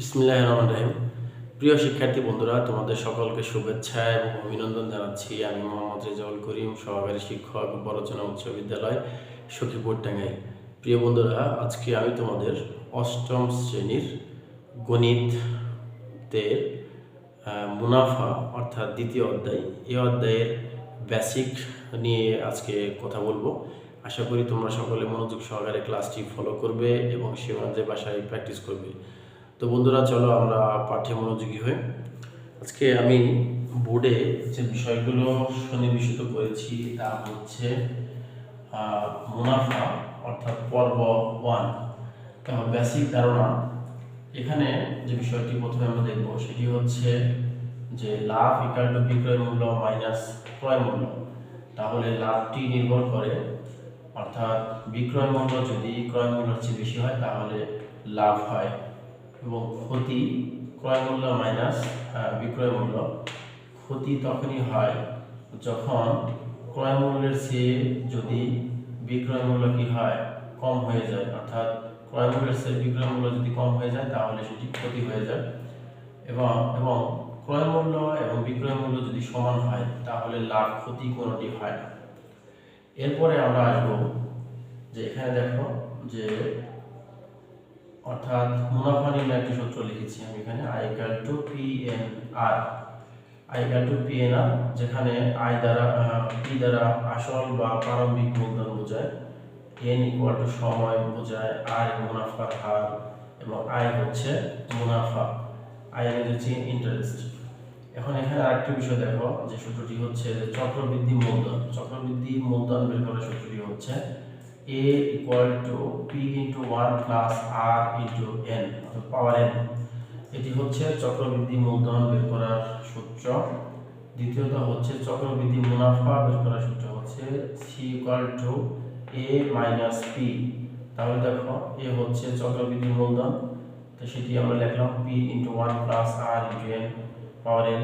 বিসমিল্লাহ রহমান রহিম। প্রিয় শিক্ষার্থী বন্ধুরা, তোমাদের সকলকে শুভেচ্ছা এবং অভিনন্দন জানাচ্ছি। আমি মোহাম্মদ রেজাউল করিম, সহকারী শিক্ষক বরচনা উচ্চ বিদ্যালয়, সখীপুর টাঙ্গাইল। প্রিয় বন্ধুরা, আজকে আমি তোমাদের অষ্টম শ্রেণির গণিতের মুনাফা, অর্থাৎ দ্বিতীয় অধ্যায়, এই অধ্যায়ের বেসিক নিয়ে আজকে কথা বলব। আশা করি তোমরা সকলে মনোযোগ সহকারে ক্লাসটি ফলো করবে এবং সে অনুযায়ী বাসায় প্র্যাকটিস করবে। তো বন্ধুরা, চলো আমরা পাঠ্যে মনোযোগী হই। আজকে আমি বোর্ডে যে বিষয়গুলো সন্নিবেশিত করেছি তা হচ্ছে মুনাফা, অর্থাৎ পর্ব ওয়ান বেসিক ধারণা। এখানে যে বিষয়টি প্রথমে আমরা দেখব, সেটি হচ্ছে যে লাভ ইকাল টু বিক্রয় মূল্য মাইনাস ক্রয় মূল্য। তাহলে লাভটি নির্ভর করে, অর্থাৎ বিক্রয় মূল্য যদি ক্রয় মূল্যের চেয়ে বেশি হয়, তাহলে লাভ হয়। এবং ক্ষতি ক্রয় মূল্য মাইনাস বিক্রয় মূল্য। ক্ষতি তখনই হয় যখন ক্রয় মূল্যের চেয়ে যদি বিক্রয় মূল্য কি হয়, কম হয়ে যায়। অর্থাৎ ক্রয় মূল্যের চেয়ে বিক্রয় মূল্য যদি কম হয়ে যায়, তাহলে সেটি ক্ষতি হয়ে যায়। এবং এবং ক্রয় মূল্য এবং বিক্রয় মূল্য যদি সমান হয়, তাহলে লাভ ক্ষতি কোনোটি হয় না। এরপরে আমরা আসব যে এখানে দেখো যে অর্থাৎ মুনাফা নির্ণয় একটি সূত্র লিখেছি আমি এখানে I equal to P N R I equal to P N R যেখানে আই দ্বারা পি দ্বারা আসল বা প্রারম্ভিক মূলধন বোঝায় এন ইকুয়াল টু সময় বোঝায় আর মুনাফার হার এবং আই হচ্ছে মুনাফা। আই এর হচ্ছে ইন্টারেস্ট এখন এখানে আরেকটি বিষয় দেখো, যে সূত্রটি হচ্ছে চক্রবৃদ্ধি মূলধন। চক্রবৃদ্ধি মূলধন বের করার সূত্রটি হচ্ছে a equal to p into 1 plus r into n, অর্থাৎ পাওয়ার n এটি হচ্ছে চক্রবৃদ্ধি মূলধন বের করার সূত্র। দ্বিতীয়ত হচ্ছে চক্রবৃদ্ধি মুনাফা বের করার সূত্র হচ্ছে c equal to a minus p তাহলে দেখো, a হচ্ছে চক্রবৃদ্ধি মূলধন, তো সেটি আমরা লিখলাম p into 1 plus r into n power n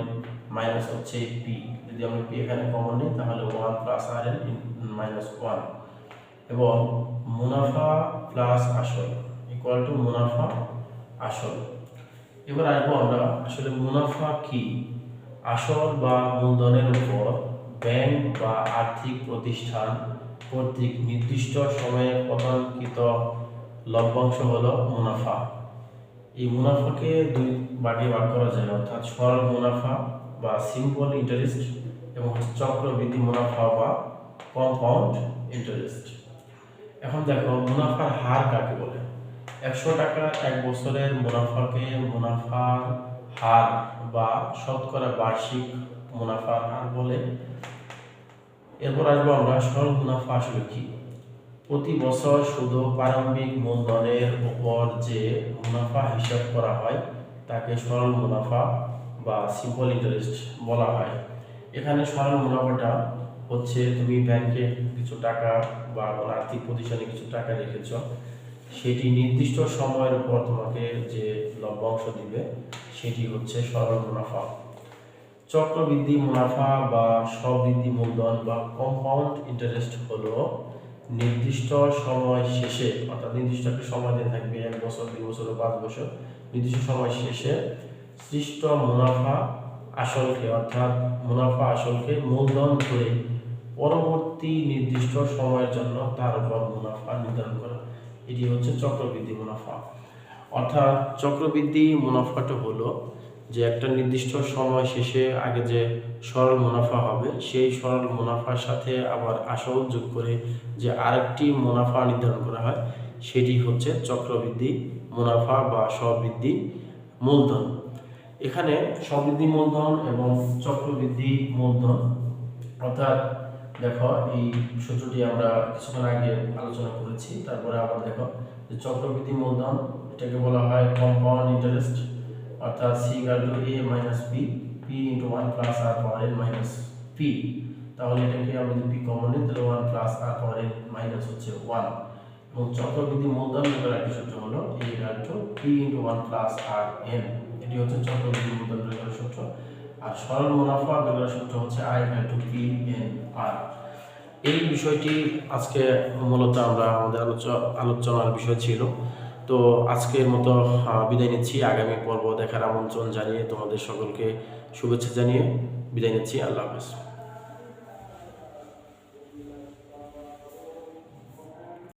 minus হচ্ছে p যদি আমরা p এখানে কমন নিই, তাহলে 1 plus r n মাইনাস 1 এবং মুনাফা প্লাস আসল ইকুয়াল টু মুনাফা আসল। এবার আসব আমরা, আসলে মুনাফা কি? আসল বা মূলধনের উপর ব্যাংক বা আর্থিক প্রতিষ্ঠান কর্তৃক নির্দিষ্ট সময়ে প্রদানকৃত লভ্যাংশ হল মুনাফা। এই মুনাফাকে দুই ভাগে ভাগ করা যায়, অর্থাৎ সরল মুনাফা বা সিম্পল ইন্টারেস্ট এবং চক্রবৃদ্ধি মুনাফা বা কম্পাউন্ড ইন্টারেস্ট এখন দেখো, মুনাফার হার কাকে বলে? একশো টাকা এক বছরের মুনাফাকে মুনাফার হার বা শতকরা বার্ষিক মুনাফার হার বলে। এরপর আসব আমরা সরল মুনাফা আসলে কি? প্রতি বছর শুধু প্রারম্ভিক মূলধনের উপর যে মুনাফা হিসাব করা হয়, তাকে সরল মুনাফা বা সিম্পল ইন্টারেস্ট বলা হয়। এখানে সরল মুনাফাটা হচ্ছে তুমি ব্যাংকে কিছু টাকা বা কোনো আর্থিক প্রতিষ্ঠানে কিছু টাকা রেখেছ, সেটি নির্দিষ্ট সময়ের পর তোমাকে যে লভ্যাংশ দিবে, সেটি হচ্ছে সরল মুনাফা। চক্রবৃদ্ধি মুনাফা বা স্ববৃদ্ধি মূলধন বা কম্পাউন্ড ইন্টারেস্ট হলো নির্দিষ্ট সময় শেষে, অর্থাৎ নির্দিষ্ট একটা সময় দিয়ে থাকবে, এক বছর, দুই বছর পাঁচ বছর, নির্দিষ্ট সময় শেষে সৃষ্ট মুনাফা আসলকে, অর্থাৎ মুনাফা আসলকে মূলধন ধরে পরবর্তী নির্দিষ্ট সময়ের জন্য তার উপর মুনাফা নির্ধারণ করা। এটি হচ্ছে চক্রবৃদ্ধি মুনাফা। অর্থাৎ চক্রবৃদ্ধি মুনাফাটা হলো যে একটা নির্দিষ্ট সময় শেষে আগে যে সরল মুনাফা হবে, সেই সরল মুনাফার সাথে আবার আসল যোগ করে যে আরেকটি মুনাফা নির্ধারণ করা হয়, সেটি হচ্ছে চক্রবৃদ্ধি মুনাফা বা স্ববৃদ্ধি মূলধন। এখানে সমৃদ্ধি মূলধন এবং চক্রবৃদ্ধি মূলধন, অর্থাৎ দেখো এই সূত্রটি আমরা কিছুক্ষণ আগে আলোচনা করেছি। তারপরে আবার দেখো যে চক্রবৃদ্ধি মূলধন, এটাকে বলা হয় কম্পাউন্ড ইন্টারেস্ট অর্থাৎ C equal to A minus P P into one plus R power N minus P তাহলে এটাকে আমরা যদি পি কমন নিই, তাহলে one plus R power N minus হচ্ছে ওয়ান এবং চক্রবৃদ্ধি মূলধন বের একটি সূত্র হলো A equal to P into one plus R N এটি হচ্ছে চক্রবৃদ্ধি মূলধন সূত্র। আর সরল মুনাফা বের সূত্র হচ্ছে I N to P N R. এই বিষয়টি আজকে মূলত আমরা আমাদের আলোচ আলোচনার বিষয় ছিল। তো আজকের মতো বিদায় নিচ্ছি। আগামী পর্ব দেখার আমন্ত্রণ জানিয়ে তোমাদের সকলকে শুভেচ্ছা জানিয়ে বিদায় নিচ্ছি। আল্লাহ হাফেজ।